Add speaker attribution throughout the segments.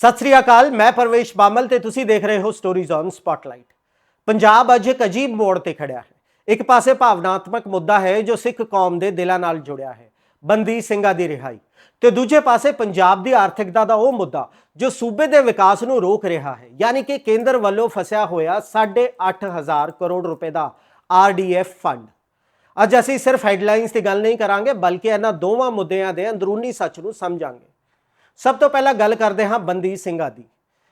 Speaker 1: ਸਤਿ ਸ੍ਰੀ ਅਕਾਲ, ਮੈਂ ਪਰਵੇਸ਼ ਬਾਮਲ ਤੇ ਤੁਸੀਂ ਦੇਖ ਰਹੇ ਹੋ ਸਟੋਰੀਜ਼ ਔਨ ਸਪਾਟਲਾਈਟ ਪੰਜਾਬ ਅੱਜ ਇੱਕ ਅਜੀਬ ਮੋੜ ਤੇ ਖੜਿਆ ਹੈ। ਇੱਕ ਪਾਸੇ ਭਾਵਨਾਤਮਕ ਮੁੱਦਾ ਹੈ ਜੋ ਸਿੱਖ ਕੌਮ ਦੇ ਦਿਲਾਂ ਨਾਲ ਜੁੜਿਆ ਹੈ, ਬੰਦੀ ਸਿੰਘਾਂ ਦੀ ਰਿਹਾਈ। ਤੇ ਦੂਜੇ ਪਾਸੇ ਪੰਜਾਬ ਦੀ ਆਰਥਿਕਤਾ ਦਾ ਉਹ ਮੁੱਦਾ, ਜੋ ਸੂਬੇ ਦੇ ਵਿਕਾਸ ਨੂੰ ਰੋਕ ਰਿਹਾ ਹੈ, ਯਾਨੀ ਕਿ ਕੇਂਦਰ ਵੱਲੋਂ ਫਸਿਆ ਹੋਇਆ 8500 ਕਰੋੜ ਰੁਪਏ ਦਾ ਆਰਡੀਐਫ ਫੰਡ। ਅੱਜ ਅਸੀਂ ਸਿਰਫ ਹੈਡਲਾਈਨਸ ਦੀ ਗੱਲ ਨਹੀਂ ਕਰਾਂਗੇ, ਬਲਕਿ ਇਹਨਾਂ ਦੋਵਾਂ ਮੁੱਦਿਆਂ ਦੇ ਅੰਦਰੂਨੀ ਸੱਚ ਨੂੰ ਸਮਝਾਂਗੇ। ਸਭ ਤੋਂ ਪਹਿਲਾਂ ਗੱਲ ਕਰਦੇ ਹਾਂ ਬੰਦੀ ਸਿੰਘਾਂ ਦੀ।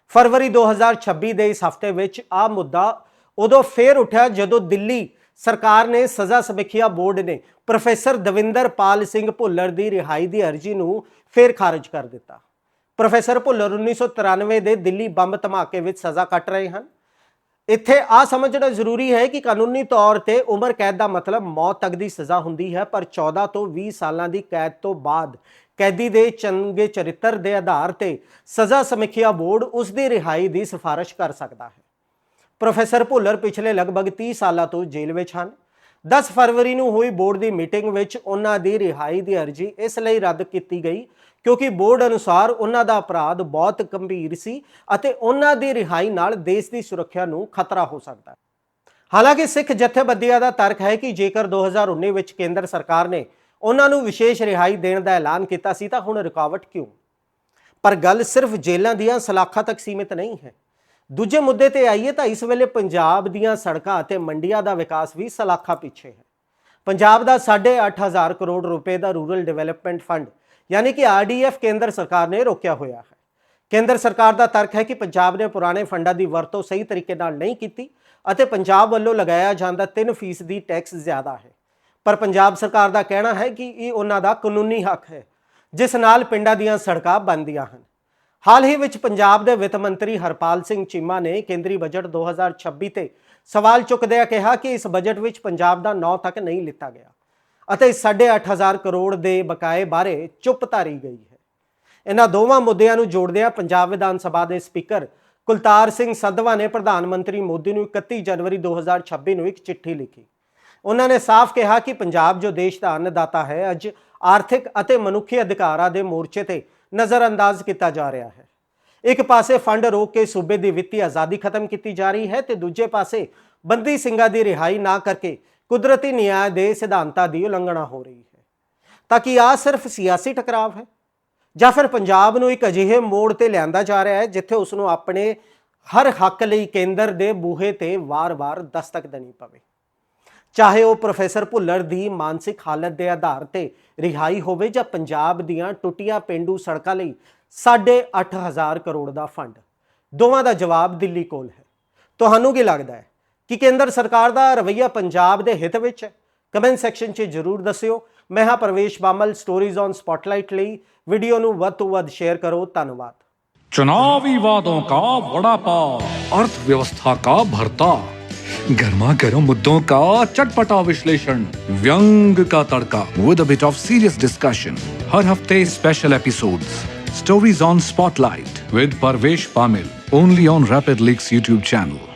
Speaker 1: ਫਰਵਰੀ 2026 ਦੇ ਇਸ ਹਫ਼ਤੇ ਵਿੱਚ ਆ ਮੁੱਦਾ ਉਦੋਂ ਫੇਰ ਉੱਠਿਆ ਜਦੋਂ ਦਿੱਲੀ ਸਰਕਾਰ ਨੇ ਸਜ਼ਾ ਸਮੀਖਿਆ ਬੋਰਡ ਨੇ ਪ੍ਰੋਫੈਸਰ ਦਵਿੰਦਰ ਪਾਲ ਸਿੰਘ ਭੁੱਲਰ ਦੀ ਰਿਹਾਈ ਦੀ ਅਰਜ਼ੀ ਨੂੰ ਫੇਰ ਖਾਰਜ ਕਰ ਦਿੱਤਾ। ਪ੍ਰੋਫੈਸਰ ਭੁੱਲਰ 1993 ਦੇ ਦਿੱਲੀ ਬੰਬ ਧਮਾਕੇ ਵਿੱਚ ਸਜ਼ਾ ਕੱਟ ਰਹੇ ਹਨ। ਇੱਥੇ ਆ ਸਮਝਣਾ ਜ਼ਰੂਰੀ ਹੈ ਕਿ ਕਾਨੂੰਨੀ ਤੌਰ ਤੇ ਉਮਰ ਕੈਦ ਦਾ ਮਤਲਬ ਮੌਤ ਤੱਕ ਦੀ ਸਜ਼ਾ ਹੁੰਦੀ ਹੈ, ਪਰ 14 ਤੋਂ 20 ਸਾਲਾਂ ਦੀ ਕੈਦ ਤੋਂ ਬਾਅਦ ਕੈਦੀ ਦੇ ਚੰਗੇ ਚਰਿੱਤਰ ਦੇ ਆਧਾਰ ਤੇ ਸਜ਼ਾ ਸਮੀਖਿਆ ਬੋਰਡ ਉਸ ਦੀ ਰਿਹਾਈ ਦੀ ਸਿਫਾਰਿਸ਼ ਕਰ ਸਕਦਾ ਹੈ। ਪ੍ਰੋਫੈਸਰ ਭੁੱਲਰ ਪਿਛਲੇ ਲਗਭਗ 30 ਸਾਲਾਂ ਤੋਂ ਜੇਲ੍ਹ ਵਿੱਚ ਹਨ। 10 ਫਰਵਰੀ ਨੂੰ ਹੋਈ ਬੋਰਡ ਦੀ ਮੀਟਿੰਗ ਵਿੱਚ ਉਹਨਾਂ ਦੀ ਰਿਹਾਈ ਦੀ ਅਰਜ਼ੀ ਇਸ ਲਈ ਰੱਦ ਕੀਤੀ ਗਈ, ਕਿਉਂਕਿ ਬੋਰਡ ਅਨੁਸਾਰ ਉਹਨਾਂ ਦਾ ਅਪਰਾਧ ਬਹੁਤ ਗੰਭੀਰ ਸੀ ਅਤੇ ਉਹਨਾਂ ਦੀ ਰਿਹਾਈ ਨਾਲ ਦੇਸ਼ ਦੀ ਸੁਰੱਖਿਆ ਨੂੰ ਖਤਰਾ ਹੋ ਸਕਦਾ ਹੈ। ਹਾਲਾਂਕਿ ਸਿੱਖ ਜਥੇਬੰਦੀਆਂ ਦਾ ਤਰਕ ਹੈ ਕਿ ਜੇਕਰ 2019 ਵਿੱਚ ਕੇਂਦਰ ਸਰਕਾਰ ਨੇ ਉਹਨਾਂ ਨੂੰ ਵਿਸ਼ੇਸ਼ ਰਿਹਾਈ ਦੇਣ ਦਾ ਐਲਾਨ ਕੀਤਾ ਸੀ ਤਾਂ ਹੁਣ ਰੁਕਾਵਟ ਕਿਉਂ? ਪਰ ਗੱਲ ਸਿਰਫ ਜੇਲ੍ਹਾਂ ਦੀਆਂ ਸਲਾਖਾਂ ਤੱਕ ਸੀਮਿਤ ਨਹੀਂ ਹੈ। ਦੂਜੇ ਮੁੱਦੇ ਤੇ ਆਈਏ ਤਾਂ ਇਸ ਵੇਲੇ ਪੰਜਾਬ ਦੀਆਂ ਸੜਕਾਂ ਅਤੇ ਮੰਡੀਆਂ ਦਾ ਵਿਕਾਸ ਵੀ ਸਲਾਖਾਂ ਪਿੱਛੇ ਹੈ। ਪੰਜਾਬ ਦਾ 8.5000 ਕਰੋੜ ਰੁਪਏ ਦਾ ਰੂਰਲ ਡਿਵੈਲਪਮੈਂਟ ਫੰਡ, ਯਾਨੀ ਕਿ ਆਰਡੀਐਫ ਕੇਂਦਰ ਸਰਕਾਰ ਨੇ ਰੋਕਿਆ ਹੋਇਆ ਹੈ। ਕੇਂਦਰ ਸਰਕਾਰ ਦਾ ਤਰਕ ਹੈ ਕਿ ਪੰਜਾਬ ਨੇ ਪੁਰਾਣੇ ਫੰਡਾਂ ਦੀ ਵਰਤੋਂ ਸਹੀ ਤਰੀਕੇ ਨਾਲ ਨਹੀਂ ਕੀਤੀ ਅਤੇ ਪੰਜਾਬ ਵੱਲੋਂ ਲਗਾਇਆ ਜਾਂਦਾ 3% ਦੀ ਟੈਕਸ ਜ਼ਿਆਦਾ ਹੈ। ਪਰ ਪੰਜਾਬ ਸਰਕਾਰ ਦਾ ਕਹਿਣਾ ਹੈ ਕਿ ਇਹ ਉਹਨਾਂ ਦਾ ਕਾਨੂੰਨੀ ਹੱਕ ਹੈ, ਜਿਸ ਨਾਲ ਪਿੰਡਾਂ ਦੀਆਂ ਸੜਕਾਂ ਬਣਦੀਆਂ ਹਨ। ਹਾਲ ਹੀ ਵਿੱਚ ਪੰਜਾਬ ਦੇ ਵਿੱਤ ਮੰਤਰੀ ਹਰਪਾਲ ਸਿੰਘ ਚੀਮਾ ਨੇ ਕੇਂਦਰੀ ਬਜਟ 2026 ਤੇ ਸਵਾਲ ਚੁੱਕਦਿਆਂ ਕਿਹਾ ਕਿ ਇਸ ਬਜਟ ਵਿੱਚ ਪੰਜਾਬ ਦਾ ਨਾਂ ਤੱਕ ਨਹੀਂ ਲਿੱਤਾ ਗਿਆ ਅਤੇ 8.5000 ਕਰੋੜ ਦੇ ਬਕਾਏ ਬਾਰੇ ਚੁੱਪ ਧਾਰੀ ਗਈ ਹੈ। ਇਹਨਾਂ ਦੋਵਾਂ ਮੁੱਦਿਆਂ ਨੂੰ ਜੋੜਦਿਆਂ ਪੰਜਾਬ ਵਿਧਾਨ ਸਭਾ ਦੇ ਸਪੀਕਰ ਕੁਲਤਾਰ ਸਿੰਘ ਸੰਧਵਾ ਨੇ ਪ੍ਰਧਾਨ ਮੰਤਰੀ ਮੋਦੀ ਨੂੰ 31 ਜਨਵਰੀ 2026 ਨੂੰ ਇੱਕ ਚਿੱਠੀ ਲਿਖੀ। ਉਹਨਾਂ ਨੇ ਸਾਫ਼ ਕਿਹਾ ਕਿ ਪੰਜਾਬ ਜੋ ਦੇਸ਼ ਦਾ ਅੰਨਦਾਤਾ ਹੈ, ਅੱਜ ਆਰਥਿਕ ਅਤੇ ਮਨੁੱਖੀ ਅਧਿਕਾਰਾਂ ਦੇ ਮੋਰਚੇ ਤੇ ਨਜ਼ਰਅੰਦਾਜ਼ ਕੀਤਾ ਜਾ ਰਿਹਾ ਹੈ। ਇੱਕ ਪਾਸੇ ਫੰਡ ਰੋਕ ਕੇ ਸੂਬੇ ਦੀ ਵਿੱਤੀ ਆਜ਼ਾਦੀ ਖਤਮ ਕੀਤੀ ਜਾ ਰਹੀ ਹੈ ਤੇ ਦੂਜੇ ਪਾਸੇ ਬੰਦੀ ਸਿੰਘਾਂ ਦੀ ਰਿਹਾਈ ਨਾ ਕਰਕੇ ਕੁਦਰਤੀ ਨਿਆਂ ਦੇ ਸਿਧਾਂਤਾਂ ਦੀ ਉਲੰਘਣਾ ਹੋ ਰਹੀ ਹੈ। ਤਾਂ ਕਿ ਆ ਸਿਰਫ ਸਿਆਸੀ ਟਕਰਾਵ ਹੈ? ਜਾਂ ਫਿਰ ਪੰਜਾਬ ਨੂੰ ਇੱਕ ਅਜਿਹੇ ਮੋੜ ਤੇ ਲਿਆਂਦਾ ਜਾ ਰਿਹਾ ਹੈ ਜਿੱਥੇ ਉਸ ਨੂੰ ਆਪਣੇ ਹਰ ਹੱਕ ਲਈ ਕੇਂਦਰ ਦੇ ਬੂਹੇ ਤੇ ਵਾਰ-ਵਾਰ ਦਸਤਕ ਦੇਣੀ ਪਵੇ? ਚਾਹੇ ਉਹ ਪ੍ਰੋਫੈਸਰ ਭੁੱਲਰ ਦੀ ਮਾਨਸਿਕ ਹਾਲਤ ਦੇ ਆਧਾਰ ਤੇ ਰਿਹਾਈ ਹੋਵੇ ਜਾਂ ਪੰਜਾਬ ਦੀਆਂ ਟੁੱਟੀਆਂ ਪਿੰਡੂ ਸੜਕਾਂ ਲਈ 8.5000 ਕਰੋੜ ਦਾ ਫੰਡ ਦੋਵਾਂ ਦਾ ਜਵਾਬ ਦਿੱਲੀ ਕੋਲ ਹੈ ਤੁਹਾਨੂੰ ਕੀ ਲੱਗਦਾ ਹੈ ਕਿ ਕੇਂਦਰ ਸਰਕਾਰ ਦਾ ਰਵੱਈਆ ਪੰਜਾਬ ਦੇ ਹਿੱਤ ਵਿੱਚ ਹੈ ਕਮੈਂਟ ਸੈਕਸ਼ਨ 'ਚ ਜਰੂਰ ਦੱਸਿਓ ਮੈਂ ਹਾਂ Pravesh Bamal stories on spotlight ਲਈ ਵੀਡੀਓ ਨੂੰ ਵੱਧ ਤੋਂ ਵੱਧ ਸ਼ੇਅਰ ਕਰੋ ਧੰਨਵਾਦ
Speaker 2: चुनावी वादों का वड़ा पाव अर्थव्यवस्था का भरता गर्मा गर्म मुद्दों का चटपटा विश्लेषण व्यंग का तड़का with a bit of serious discussion हर हफ्ते special episodes stories on spotlight with Parvesh Pamil only on rapid leaks YouTube channel